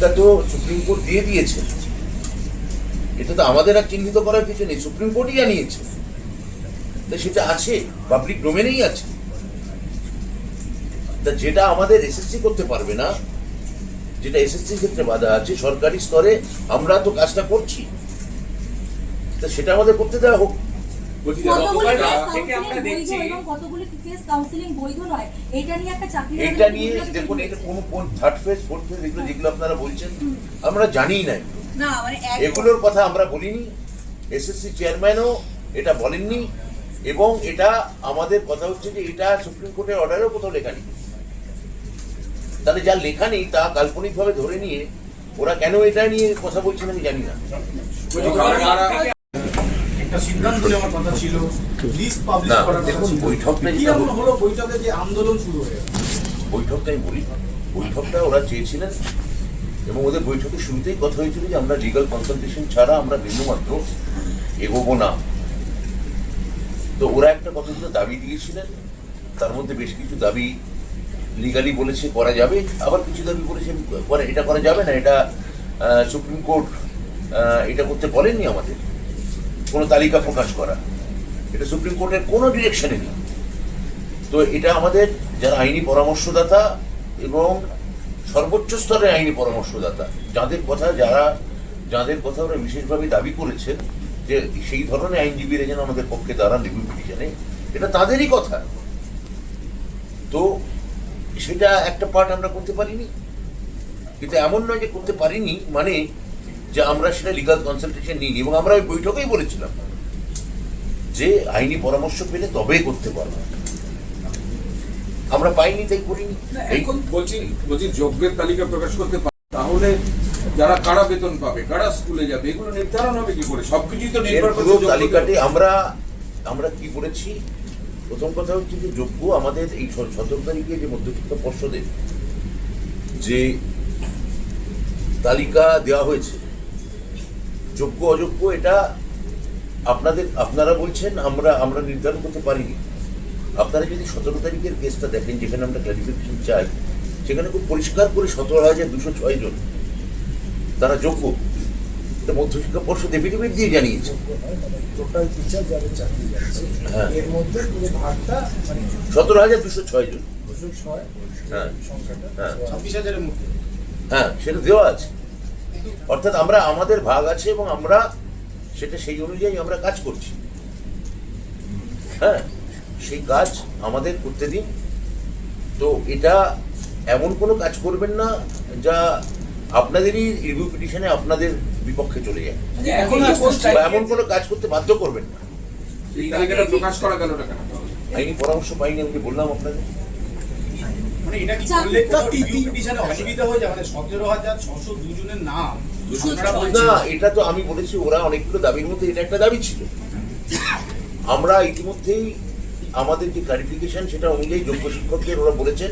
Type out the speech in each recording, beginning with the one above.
তালিকা তো supreme court দিয়ে দিয়েছে। এটা তো আমাদের আর চিহ্নিত করার কিছু নেই, সুপ্রিম কোর্টই জানিয়েছে। সেটা আছে পাবলিক ডোমেনেই আছে। তা যেটা আমাদের এসএসসি করতে পারবে না, যেটা এসএসসির ক্ষেত্রে বাধা আছে, সরকারি স্তরে আমরা তো কাজটা করছি। তা সেটা আমাদের করতে দেওয়া হোক। এটা নিয়ে একটা চাকরি এটা নিয়ে দেখুন এটা কোনো কোন থার্ড ফেজ ফোর্থ ফেজ এগুলো যেগুলো আপনারা বলছেন আমরা জানিই না মানে এগুলোর কথা আমরা বলিনি। এসএসসি চেয়ারম্যানও এটা বলেননি এবং এটা আমাদের কথা হচ্ছে যে এটা সুপ্রিম কোর্টের অর্ডারেও কোথাও লেখা নেই। তাহলে যা লেখা নেই তা কাল্পনিকভাবে ধরে নিয়ে ওরা কেন এটা নিয়ে কথা বলছেন আমি জানি না। একটা সিদ্ধান্ত নেওয়ার কথা ছিল লিস্ট পাবলিশ করার দেখুন, ছিল। বৈঠকটা কি এমন হলো- বৈঠকে যে আন্দোলন শুরু হয়ে গেল? বৈঠকটা আমি বলি। বৈঠকটা ওরা চেয়েছিলেন এবং ওদের বৈঠকের শুরুতেই কথা হয়েছিল যে আমরা লিগাল কনসালটেশন ছাড়া আমরা বিন্দুমাত্র এগোবো না। তো ওরা একটা কতগুলো দাবি দিয়েছিলেন তার মধ্যে বেশ কিছু দাবি লিগালি বলেছে করা যাবে আবার কিছু দাবি বলেছে এটা করা যাবে না এটা সুপ্রিম কোর্ট এটা করতে বলেননি আমাদের। কোনো তালিকা প্রকাশ করা। এটা সুপ্রিম কোর্টের কোনো ডিরেকশনে নেই তো এটা আমাদের যারা আইনি পরামর্শদাতা এবং সর্বোচ্চ স্তরের আইনি পরামর্শদাতা, যাদের কথা যারা, যাদের কথা ওরা বিশেষভাবে দাবি করেছেন যে সেই ধরনের আইনজীবীরা যেন আমাদের পক্ষে দাঁড়ান রিভিউ পিটিশনে, এটা তাদেরই কথা। তো সেটা একটা পার্ট আমরা করতে পারিনি। কিন্তু এমন নয় যে করতে পারিনি মানে যে আমরা সেটা লিগাল কনসালটেশন নিইনি এবং আমরা ওই বৈঠকেই বলেছিলাম যে আইনি পরামর্শ পেলে তবেই করতে পারব। আমরা পাইনি তাই করিনি। এখন বলছি বলছি যোগ্যের তালিকা প্রকাশ করতে তাহলে যারা কারা বেতন পাবে কারা স্কুলে যাবে এগুলো নির্ধারণ হবে কি করে? সবকিছুই তো নির্ভর করছে তালিকাটি আমরা আমরা কি করেছি প্রথম কথা হচ্ছে যে যোগ্য আমাদের এই সতেরো তারিখে যে মধ্যশিক্ষা পর্ষদের যে তালিকা দেওয়া হয়েছে যোগ্য অযোগ্য এটা আপনাদের আপনারা বলছেন আমরা আমরা নির্ধারণ করতে পারিনি। আপনারা যদি সতেরো তারিখের কেসটা দেখেন যেখানে আমরা ক্লারিফিকেশন চাই সেখানে খুব পরিষ্কার করে সতেরো হাজার দুশো ছয় জন তারা যোগ্য। মধ্যশিক্ষা পর্ষদ এফিডেভিট দিয়ে জানিয়েছে। টোটাল টিচার যাদের চাকরি যাচ্ছে হ্যাঁ। এর মধ্যে পুরো ভাগটা মানে সতেরো হাজার দুশো ছয় জন। দুশো ছয় হ্যাঁ। সংখ্যাটা হ্যাঁ। ছাব্বিশ হাজারের মধ্যে? হ্যাঁ সেটা দেওয়া আছে। অর্থাৎ আমরা আমাদের ভাগ আছে এবং আমরা সেটা সেই অনুযায়ী আমরা কাজ করছি। হ্যাঁ সেই কাজ আমাদের করতে দিন। তো এটা এমন কোনো কাজ করবেন না যা আপনাদেরই রিভিউ পিটিশনে আপনাদের বিপক্ষে চলে যায়। বা এমন কোনো কাজ করতে বাধ্য করবেন না। আইনি পরামর্শ পাইনি আমি বললাম আপনাদের? মানে এটা কি করলে কোথাও অসুবিধা হয়ে যায় মানে সতেরো হাজার ছশো দুজনের নাম। না এটা তো আমি বলেছি ওরা অনেকগুলো দাবির মধ্যে এটা একটা দাবি ছিল। আমরা ইতিমধ্যেই আমাদের যে ক্লারিফিকেশন সেটা অনুযায়ী যোগ্য শিক্ষকদের ওরা বলেছেন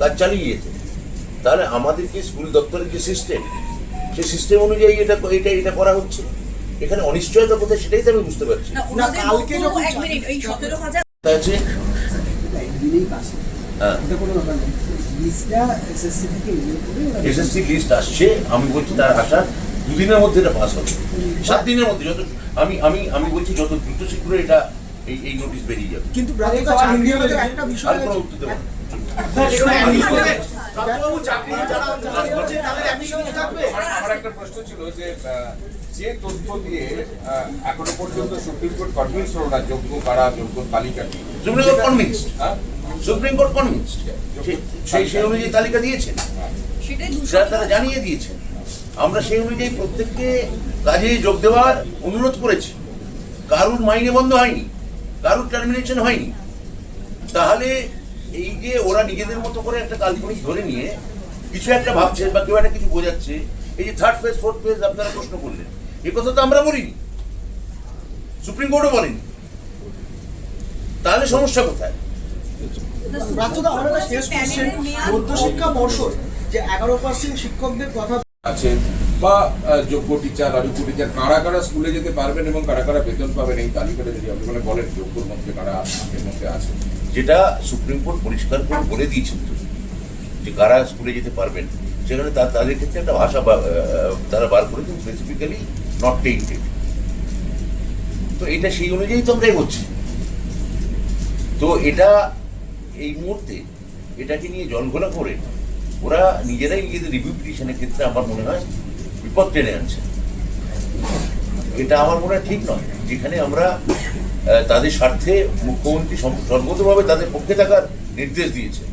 কাজ চালিয়ে যেতে। তাহলে আমাদের যে স্কুল দপ্তরের যে সিস্টেম সেই সিস্টেম অনুযায়ী এটা এটা এটা করা হচ্ছে? এখানে অনিশ্চয়তা কোথায় সেটাই তো আমি বুঝতে পারছি না, কালকে যখন আছে? হ্যাঁ। এসএসসি লিস্ট আসছে আমি বলছি তার আসার দুদিনের মধ্যে এটা পাস হবে। সাত দিনের মধ্যে যত আমি আমি আমি বলছি যত দ্রুত শীঘ্র এটা এই এই নোটিশ বেরিয়ে যাবে। কিন্তু ব্রাজিলটা চাকরি হলে একটা বিষয় উত্তর দেবো। না। প্রাপ্তবাবু চাকরি যারা চাকরি করছে তাদের অ্যাডমিশন থাকবে। আমার- একটা প্রশ্ন ছিল যে আহ, যে তথ্য দিয়ে এখনও পর্যন্ত সুপ্রিম কোর্ট কনভিন্স হলো না যোগ্য কারা যোগ্য তালিকা কি? সুপ্রিম কোর্ট কনভিন্সড হ্যাঁ? সুপ্রিম কোর্ট কনভিন্সড সেই সেই অনুযায়ী তালিকা দিয়েছেন সেটা তারা জানিয়ে দিয়েছেন আমরা সেই অনুযায়ী প্রত্যেককে কাজে যোগ দেওয়ার অনুরোধ করেছি। কারুর মাইনে বন্ধ হয়নি কারুর টার্মিনেশন হয়নি। তাহলে এই যে ওরা নিজেদের মতো করে একটা কাল্পনিক ধরে নিয়ে কিছু একটা ভাবছে বা কেউ একটা কিছু বোঝাচ্ছে এই যে থার্ড ফেজ ফোর্থ ফেজ আপনারা প্রশ্ন করলেন এ কথা তো আমরা বলিনি। সুপ্রিম কোর্টও বলেনি। তাহলে সমস্যা কোথায়? শেষ কোশ্চেন মধ্যশিক্ষা পর্ষদ যে এগারো পার্সেন্ট শিক্ষকদের কথা আছে বা যোগ্য টিচার অযোগ্য টিচার কারা কারা স্কুলে যেতে পারবেন এবং কারা কারা বেতন পাবেন এই তালিকাটা যদি আপনি মানে বলেন যোগ্যর মধ্যে কারা এর মধ্যে আছে। যেটা সুপ্রিম কোর্ট পরিষ্কার করে বলে দিয়েছেন যে কারা স্কুলে যেতে পারবেন সেখানে তাদের ক্ষেত্রে একটা ভাষা আহ, তারা বার করেছেন স্পেসিফিক্যালি নট টেন্টেড তো এটা সেই অনুযায়ী তো আমরা এগোচ্ছি। তো এটা এই মুহূর্তে এটাকে নিয়ে জলঘোলা করে ওরা নিজেরাই নিজেদের রিভিউ পিটিশনের ক্ষেত্রে আমার মনে হয় বিপদ টেনে আনছে। এটা আমার মনে হয় ঠিক নয়। যেখানে আমরা তাদের স্বার্থে মুখ্যমন্ত্রী সর্বতভাবে তাদের পক্ষে থাকার নির্দেশ দিয়েছে।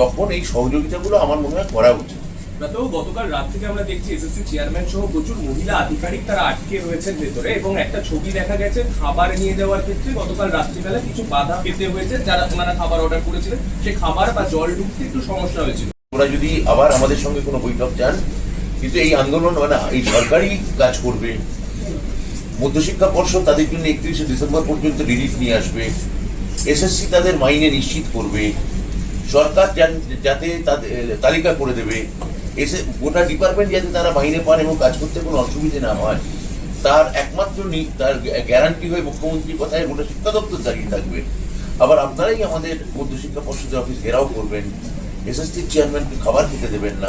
তখন এই সহযোগিতাগুলো আমার মনে হয় করা উচিত। ব্রাতবাবু, গতকাল রাত থেকে আমরা দেখছি এসএসসি চেয়ারম্যান সহ প্রচুর মহিলা আধিকারিক তারা আটকে রয়েছেন ভেতরে এবং একটা ছবি দেখা গেছে খাবার নিয়ে যাওয়ার ক্ষেত্রে গতকাল রাত্রিবেলা কিছু বাধা পেতে হয়েছে। যারা ওনারা খাবার অর্ডার করেছিলেন সেই খাবার বা জল ঢুকতে একটু সমস্যা হয়েছিল। ওরা যদি আবার আমাদের সঙ্গে কোনো বৈঠক চান কিন্তু এই আন্দোলন মানে এই সরকারি কাজ করবে। মধ্যশিক্ষা পর্ষদ তাদের জন্য একত্রিশে ডিসেম্বর পর্যন্ত রিলিফ নিয়ে আসবে। এসএসসি তাদের মাইনে নিশ্চিত করবে। সরকার যাতে তাদের তালিকা করে দেবে। এসে গোটা ডিপার্টমেন্ট যাতে তারা মাইনে পান এবং কাজ করতে কোনো অসুবিধে না হয়, তার একমাত্র তার গ্যারান্টি হয়ে মুখ্যমন্ত্রীর কথায় গোটা শিক্ষা দপ্তর দাঁড়িয়ে থাকবে। আবার আপনারাই আমাদের মধ্যশিক্ষা পর্ষদের অফিস ঘেরাও করবেন এসএসসি চেয়ারম্যানকে খাবার খেতে দেবেন না।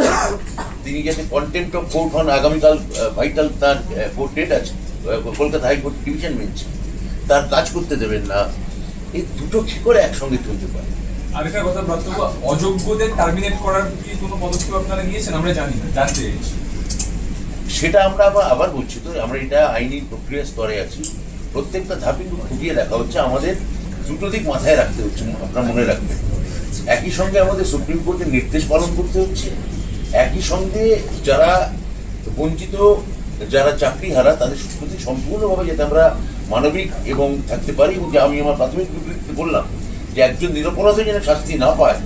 তিনি যাতে কন্টেন্ট অফ কোর্ট হন, আগামীকাল ভাইটাল তার কোর্ট ডেট আছে কলকাতা হাইকোর্ট ডিভিশন বেঞ্চ তার কাজ করতে দেবেন না। এই দুটো কি করে একসঙ্গে চলতে পারে? আরেকটা কথা ব্রাত্য অযোগ্যদের টার্মিনেট করার কি কোনো পদক্ষেপ আপনারা নিয়েছেন? আমরা জানি না জানতে। সেটা আমরা আবার আবার বলছি তো, আমরা এটা আইনি প্রক্রিয়া স্তরে আছি। প্রত্যেকটা ধাপে খুঁটিয়ে দেখা হচ্ছে। আমাদের দুটো দিক মাথায় রাখতে হচ্ছে, আপনার মনে রাখবেন। একই সঙ্গে আমাদের সুপ্রিম কোর্টের নির্দেশ পালন করতে হচ্ছে। একই সঙ্গে যারা বঞ্চিত, যারা চাকরি হারা তাদের প্রতি সম্পূর্ণভাবে যাতে আমরা মানবিক এবং থাকতে পারি, এবং আমি আমার প্রাথমিক বিবৃতিতে বললাম যে একজন নিরপরাধ যেন শাস্তি না পায়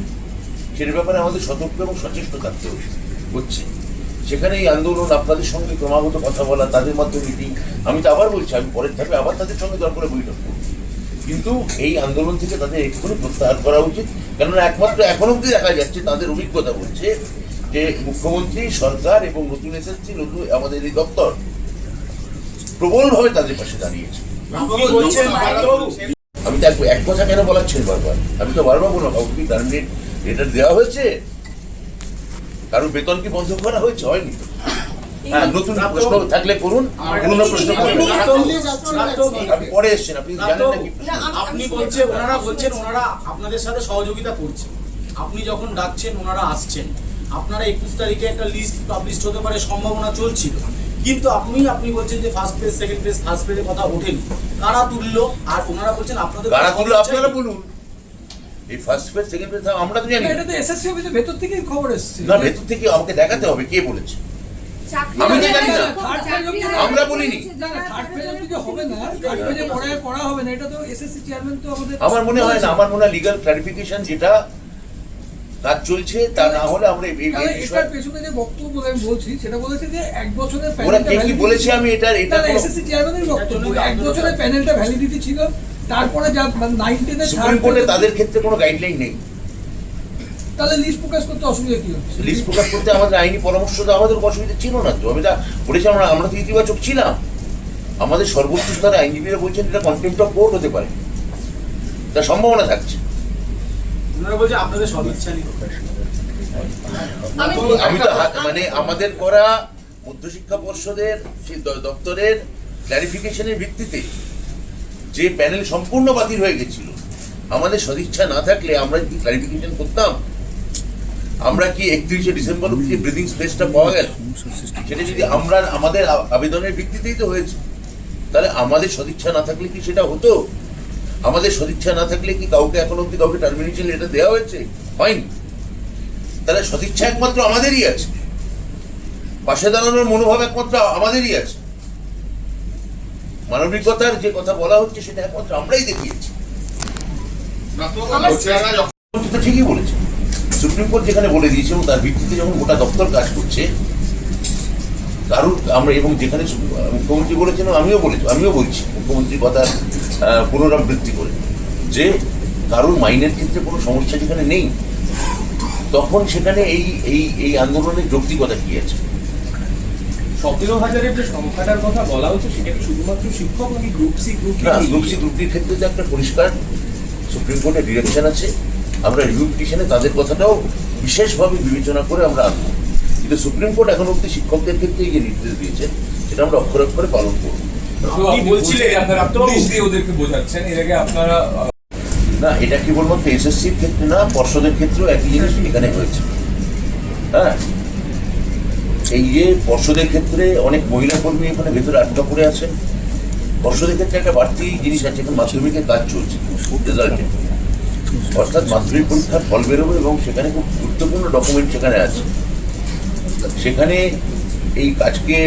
সেটার ব্যাপারে আমাদের সতর্ক এবং সচেষ্ট থাকতে হচ্ছে। সেখানে এই আন্দোলন আপনাদের সঙ্গে ক্রমাগত কথা বলা তাদের মাধ্যমে মিটিং আমি তো আবার বলছি আমি পরের ধাপে আবার তাদের সঙ্গে দরকারে বৈঠক করব। কিন্তু এই আন্দোলন থেকে তাদের এক্ষুনি প্রত্যাহার করা উচিত কেননা একমাত্র এখন অব্দি দেখা যাচ্ছে তাদের অভিজ্ঞতা বলছে যে মুখ্যমন্ত্রী সরকার এবং নতুন এসএসসি নতুন আমাদের এই দপ্তর প্রবলভাবে তাদের পাশে দাঁড়িয়েছে। আমি তো এক- কথা কেন বলাচ্ছেন বারবার? আমি তো বারবার বললাম কাউকে কি টার্মিনেট লেটার দেওয়া হয়েছে? কারণ বেতন কি বন্ধ করা হয়েছে? হয়নি হ্যাঁ নতুন প্রশ্ন থাকলে করুন পুরোনো প্রশ্ন আপনি পরে এসছেন আপনি জানেন আপনি বলছেন ওনারা বলছেন ওনারা আপনাদের সাথে সহযোগিতা করছে। আপনি যখন ডাকছেন ওনারা আসছেন। আপনারা একুশ তারিখে একটা লিস্ট পাবলিশ হতে পারে সম্ভাবনা চলছিল। কিন্তু আপনি আপনি বলছেন যে first page second page third পেজের কথা ওঠেনি। কারা তুললো? আর ওনারা বলছেন আপনাদের কারা তুলো আপনারা বলুন। এই ফার্স্ট পেজ সেকেন্ড পেজ আমরা তো জানি। এটা তো এসএসসি অফিসের ভেতর থেকেই খবর এসেছে। না ভেতর থেকে আমাকে দেখাতে হবে কে বলেছে। আমি তো জানি না। আমরা বলিনি। না না থার্ড পেজ অব্দি যে হবে না। থার্ড পেজে পড়া করা হবে না। এটা তো এসএসসি চেয়ারম্যান তো আমাদের আমার মনে হয় না আমার মনে হয় লিগাল ক্লারিফিকেশন যেটা কাজ চলছে তা না হলে আমরা এই- বিষয়ে পেছনে যে বক্তব্য আমি বলছি সেটা বলেছে যে এক বছরের ওরা প্যানেলটা কে কি বলেছে আমি এটা এটা এসএসসি চেয়ারম্যানের বক্তব্য এক বছরের প্যানেলটা ভ্যালিডিটি ছিল তারপরে যা নাইন টেনের সুপ্রিম কোর্টে তাদের ক্ষেত্রে কোনো গাইডলাইন নেই। তাহলে লিস্ট প্রকাশ করতে অসুবিধা কি হচ্ছে? লিস্ট প্রকাশ করতে আমাদের আইনি পরামর্শ দেওয়া আমাদের অসুবিধা ছিল না। তো আমি তা বলেছি আমরা আমরা তো ইতিবাচক ছিলাম। আমাদের সর্বোচ্চ স্তরে আইনজীবীরা বলছেন এটা কন্টেম্প অফ কোর্ট হতে পারে। তার সম্ভাবনা থাকছে। আমি তো মানে আমাদের করা পর্ষদের, সেই দপ্তরের ভিত্তিতে যে প্যানেল সম্পূর্ণ বাতিল হয়ে গেছিল, আমাদের সদিচ্ছা না থাকলে আমরা কি করতাম? আমরা কি একত্রিশে ডিসেম্বর ব্রিদিং স্পেসটা পাওয়া গেল, সেটা যদি আমরা আমাদের আবেদনের ভিত্তিতেই তো হয়েছে, তাহলে আমাদের সদিচ্ছা না থাকলে কি সেটা হতো? আমাদের সদিচ্ছা না থাকলে কি কাউকে এখন অব্দি কাউকে টার্মিনেশন লেটার দেওয়া হয়েছে? হয়নি তাহলে সদিচ্ছা একমাত্র আমাদেরই আছে। পাশে দাঁড়ানোর মনোভাব একমাত্র আমাদেরই আছে। মানবিকতার যে কথা বলা হচ্ছে সেটা একমাত্র আমরাই দেখিয়েছি। তো ঠিকই বলেছে। সুপ্রিম কোর্ট যেখানে বলে দিয়েছে এবং তার ভিত্তিতে যখন গোটা দপ্তর কাজ করছে কারুর আমরা এবং যেখানে মুখ্যমন্ত্রী বলেছেন আমিও বলেছি আমিও বলছি। মুখ্যমন্ত্রীর কথা পুনরাবৃত্তি করে। যে কারুর মাইনের ক্ষেত্রে কোনো সমস্যা যেখানে নেই তখন সেখানে এই এই এই আন্দোলনের যৌক্তিকতা কি আছে? সতেরো হাজারের যে সংখ্যাটার কথা বলা হচ্ছে সেটা কি শুধুমাত্র শিক্ষক নাকি গ্রুপ সি গ্রুপ না গ্রুপ সি গ্রুপটির ক্ষেত্রে তো একটা পরিষ্কার সুপ্রিম কোর্টের ডিরেকশন আছে। আমরা রিভিউ পিটিশনে তাদের কথাটাও বিশেষভাবে বিবেচনা করে আমরা আনব। কিন্তু সুপ্রিম কোর্ট এখন অব্দি শিক্ষকদের ক্ষেত্রে যে নির্দেশ দিয়েছেন সেটা আমরা অক্ষরে অক্ষরে পালন করব। বলছিলেন, বলছিলেন আপনারা পুলিশ দিয়ে ওদেরকে বোঝাচ্ছেন এর আগে আপনারা না এটা কেবলমাত্র এসএসসির ক্ষেত্রে না পর্ষদের ক্ষেত্রেও একই জিনিস এখানে হয়েছে। হ্যাঁ? এই যে পর্ষদের ক্ষেত্রে অনেক মহিলা কর্মী এখানে ভেতরে আটকা পড়ে আছেন। পর্ষদের ক্ষেত্রে একটা বাড়তি জিনিস আছে এখন মাধ্যমিকের কাজ চলছে রেজাল্টে অর্থাৎ মাধ্যমিক পরীক্ষার ফল বেরোবে এবং সেখানে খুব গুরুত্বপূর্ণ ডকুমেন্ট সেখানে আছে। সেখানে এই কাজকে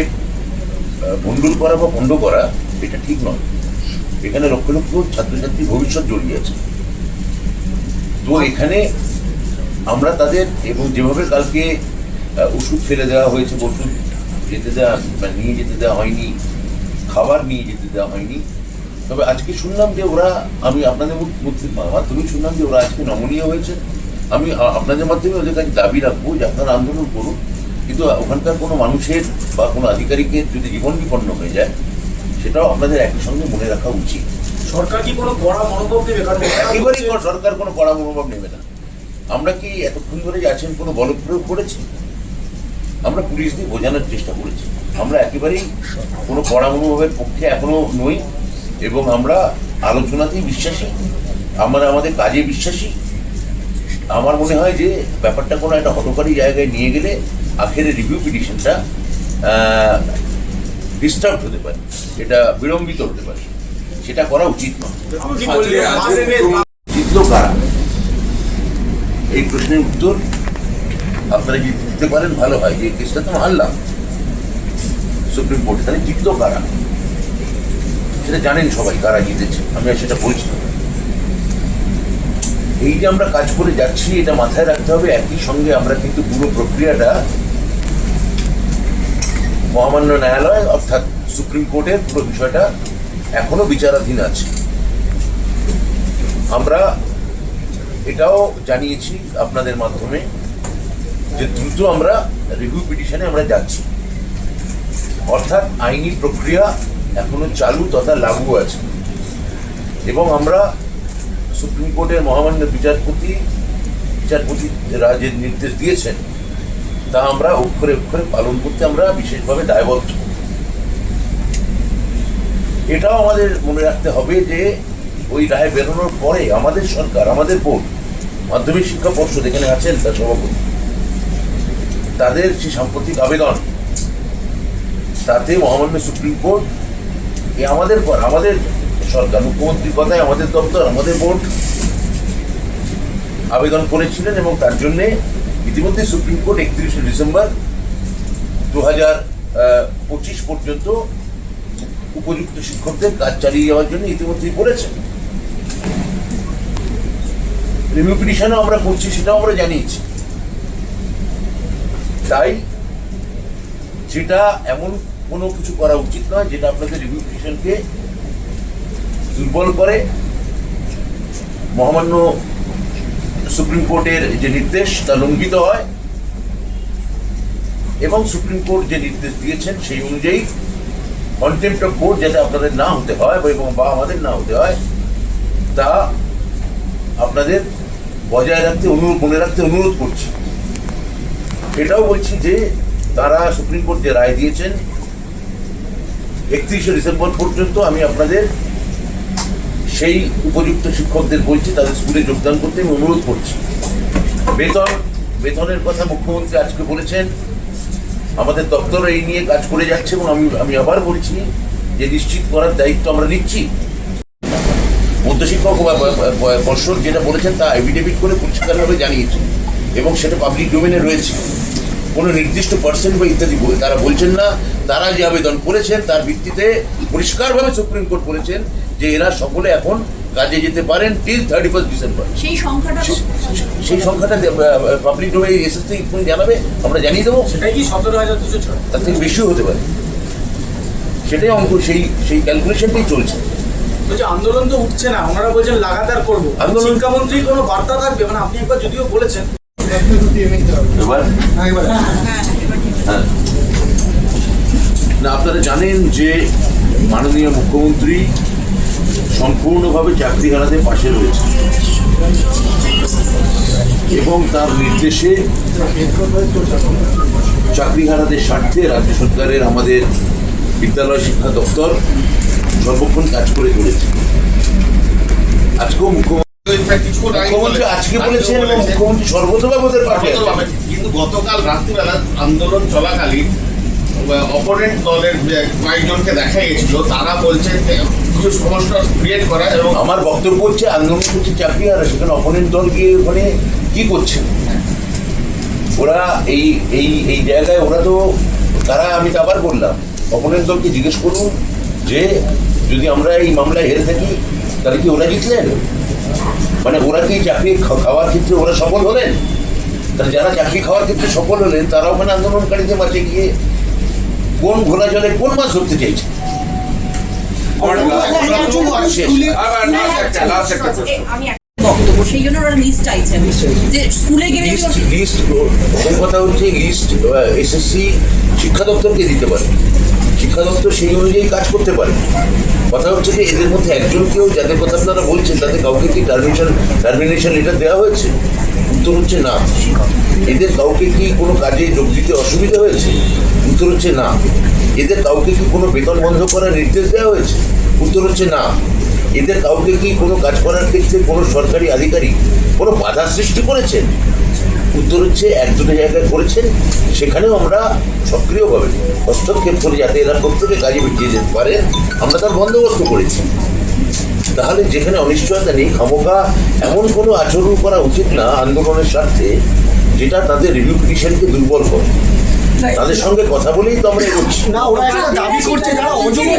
ভণ্ডুল করা বা ভণ্ড করা, এটা ঠিক নয়। এখানে লক্ষ লক্ষ ছাত্রছাত্রী ভবিষ্যৎ জড়িয়ে আছে। তো এখানে আমরা তাদের এবং যেভাবে কালকে ওষুধ ফেলে দেওয়া হয়েছে ওষুধ যেতে দেওয়া নিয়ে যেতে দেওয়া হয়নি, খাবার নিয়ে যেতে দেওয়া হয়নি। তবে আজকে শুনলাম যে ওরা, আমি আপনাদের মধ্যে মাধ্যমে শুনলাম যে ওরা আজকে নমনীয় হয়েছে। আমি আপনাদের মাধ্যমে ওদের কাছে দাবি রাখব যে আপনারা আন্দোলন করুন। কিন্তু ওখানকার কোনো মানুষের বা কোনো আধিকারিকের যদি জীবন বিপন্ন হয়ে যায় সেটাও আপনাদের একই সঙ্গে মনে রাখা উচিত। সরকার কি কোনো কড়া মনোভাব নেবে? কারণ একেবারেই সরকার কোনো কড়া মনোভাব নেবে না। আমরা কি এতক্ষণ ধরে আছেন কোনো বল প্রয়োগ করেছি? আমরা পুলিশ দিয়ে বোঝানোর চেষ্টা করেছি। আমরা একেবারেই কোনো কড়া মনোভাবের পক্ষে এখনও নই এবং আমরা আলোচনাতেই বিশ্বাসী। আমরা আমাদের কাজে বিশ্বাসী। আমার মনে হয় যে ব্যাপারটা কোনো একটা হতকারী জায়গায় নিয়ে গেলে আখেরে রিভিউ পিটিশনটা ডিস্টার্ব হতে পারে এটা বিলম্বিত হতে পারে সেটা করা উচিত নয়। জিতলো কারা? এই প্রশ্নের উত্তর আপনারা যদি দিতে পারেন? ভালো হয় যে কেসটা তো হারলাম সুপ্রিম কোর্টে তাহলে জিতলো কারা? সেটা জানেন সবাই কারা জিতেছে আমি আর সেটা বলছি না। এই যে আমরা কাজ করে যাচ্ছি এটা মাথায় রাখতে হবে একই সঙ্গে আমরা কিন্তু পুরো প্রক্রিয়াটা মহামান্য ন্যায়ালয়, অর্থাৎ সুপ্রিম কোর্টের পুরো বিষয়টা এখনও বিচারাধীন আছে। আমরা এটাও জানিয়েছি আপনাদের মাধ্যমে যে দ্রুত আমরা রিভিউ পিটিশনে আমরা যাচ্ছি। অর্থাৎ আইনি প্রক্রিয়া এখনও চালু তথা লাগু আছে। এবং আমরা সুপ্রিম কোর্টের মহামান্য বিচারপতি বিচারপতি যে নির্দেশ দিয়েছেন। তা আমরা অক্ষরে অক্ষরে পালন করতে আমরা বিশেষভাবে দায়বদ্ধ এটাও আমাদের মনে রাখতে হবে যে ওই রায় বেরোনোর পরে আমাদের সরকার, আমাদের বোর্ড মাধ্যমিক শিক্ষা পর্ষদ এখানে আছেন তার সভাপতি। তাদের যে সাম্প্রতিক আবেদন, তাতে মহামান্য সুপ্রিম কোর্ট, এ আমাদের পর, আমাদের সরকার, মুখ্যমন্ত্রীর কথায় আমাদের দপ্তর, আমাদের বোর্ড আবেদন করেছিলেন এবং তার জন্যে ইতিমধ্যে সুপ্রিম কোর্ট একত্রিশে ডিসেম্বর দু হাজার পঁচিশ পর্যন্ত উপযুক্ত শিক্ষকদের কাজ চালিয়ে যাওয়ার জন্য ইতিমধ্যেই বলেছেন। রিভিউ পিটিশনও আমরা করছি, সেটাও আমরা জানিয়েছি। তাই যেটা এমন কোনো কিছু করা উচিত নয় যেটা আপনাদের রিভিউ পিটিশনকে দুর্বল করে। মহামান্য সুপ্রিম কোর্টের যে নির্দেশ, তা লঙ্ঘিত হয়। এবং সুপ্রিম কোর্ট যে নির্দেশ দিয়েছেন, সেই অনুযায়ী কন্টেম্প্ট অফ কোর্ট যাতে আপনাদের না হতে হয়, বা এবং বা আমাদের না হতে হয়, তা আপনাদের বজায় রাখতে, অনুরোধ, মনে রাখতে অনুরোধ করছি। এটাও বলছি যে, তারা সুপ্রিম কোর্ট যে রায় দিয়েছেন, একত্রিশে ডিসেম্বর পর্যন্ত আমি আপনাদের সেই উপযুক্ত শিক্ষকদের বলছি, তাদের স্কুলে যোগদান করতে আমি অনুরোধ করছি। বেতন, বেতনের কথা মুখ্যমন্ত্রী আজকে বলেছেন। আমাদের দপ্তর এই নিয়ে কাজ করে যাচ্ছে এবং আমি আমি আবার বলছি যে নিশ্চিত করার দায়িত্ব আমরা নিচ্ছি। মধ্যশিক্ষক পর্ষদ যেটা বলেছেন তা এফিডেভিট করে পরিষ্কারভাবে জানিয়েছে এবং সেটা পাবলিক ডোমেনে রয়েছে। কোনো নির্দিষ্ট পার্সেন্ট বা ইত্যাদি তারা বলছেন না। তারা যে আবেদন করেছেন তার ভিত্তিতে পরিষ্কারভাবে সুপ্রিম কোর্ট বলেছেন যে এরা সকলে এখন কাজে যেতে পারেন টিল থার্টি ফার্স্ট ডিসেম্বর সেই সংখ্যাটা সেই সংখ্যাটা পাবলিক ডোমেনে এসএসসি এক্ষুনি জানাবে আমরা জানিয়ে দেবো। সেটাই কি সতেরো হাজার দুশো ছয়? তার থেকে বেশিও হতে পারে। সেটাই অঙ্ক সেই সেই ক্যালকুলেশনটাই চলছে। বলছে আন্দোলন তো উঠছে না। ওনারা বলছেন লাগাতার করব। আন্দোলন- শিক্ষামন্ত্রী কোনো বার্তা থাকবে? মানে আপনি একবার যদিও বলেছেন। এবার? হ্যাঁ। না আপনারা জানেন যে মাননীয় মুখ্যমন্ত্রী সম্পূর্ণভাবে চাকরি হারাতে পাশে রয়েছে। এবং তার নির্দেশে চাকরিহারাদের স্বার্থে রাজ্য সরকারের আমাদের বিদ্যালয় শিক্ষা দপ্তর সর্বক্ষণ কাজ করে চলেছে। আজকেও মুখ্যমন্ত্রী আজকে বলেছেন এবং মুখ্যমন্ত্রী সর্বতভাবে ওদের পাশে সর্বতভাবে। কিন্তু গতকাল রাত্রিবেলা আন্দোলন চলাকালীন অপোনেন্ট দলের কয়েকজনকে দেখা গেছিল। তারা বলছে কিছু সমস্যা ক্রিয়েট করা এবং আমার বক্তব্য হচ্ছে, আন্দোলন করছে চাকরিহারা সেখানে অপোনেন্ট দল গিয়ে ওখানে কি করছে? ওরা এই এই এই জায়গায় ওরা তো, তারা আমি তো আবার বললাম অপোনেন্ট দলকে জিজ্ঞেস করুন যে যদি আমরা এই মামলায় হেরে থাকি, তাহলে কি ওরা জিতলেন? মানে ওরা কি চাকরি খাওয়ার ক্ষেত্রে ওরা সফল হলেন? তাহলে যারা চাকরি খাওয়ার ক্ষেত্রে সফল হলেন তারা ওখানে আন্দোলনকারীদের মাঝে গিয়ে কোন ঘোলা জলে কোন মাছ ধরতে চাইছে? আমার শেষ। আবার লাস্ট বক্তব্য সেই জন্য ওরা চাইছে যে স্কুলে গেলে লিস্ট কথা হচ্ছে লিস্ট এসএসসি শিক্ষা দপ্তরকে দিতে পারে। শিক্ষা দপ্তর সেই অনুযায়ী কাজ করতে পারে। কথা হচ্ছে যে এদের মধ্যে একজনকেও যাদের কথা আপনারা বলছেন তাদের কাউকে কি টার্মিনেশন টার্মিনেশন লেটার দেওয়া হয়েছে? উত্তর হচ্ছে না। এদের কাউকে কি কোনো কাজে যোগ দিতে অসুবিধা হয়েছে? উত্তর হচ্ছে না। এদের কাউকে কি কোনো বেতন বন্ধ করার নির্দেশ দেওয়া হয়েছে? উত্তর হচ্ছে না। এদের কাউকে কি কোনো কাজ করার ক্ষেত্রে কোনো সরকারি আধিকারিক কোনো বাধা সৃষ্টি করেছেন? উত্তর হচ্ছে এক দুটো জায়গায় করেছেন। সেখানেও আমরা সক্রিয়ভাবে হস্তক্ষেপ করে যাতে এরা প্রত্যেকে কাজে বেরিয়ে যেতে পারে, আমরা তার বন্দোবস্ত করেছি। তাহলে যেখানে অনিশ্চয়তা নেই খামোকা এমন কোনো আচরণ করা উচিত না আন্দোলনের স্বার্থে, যেটা তাদের রিভিউ পিটিশনকে দুর্বল করে। তাদের সঙ্গে কথা বলেই তো আমরা না ওরা দাবি করছে যারা অযোগ্য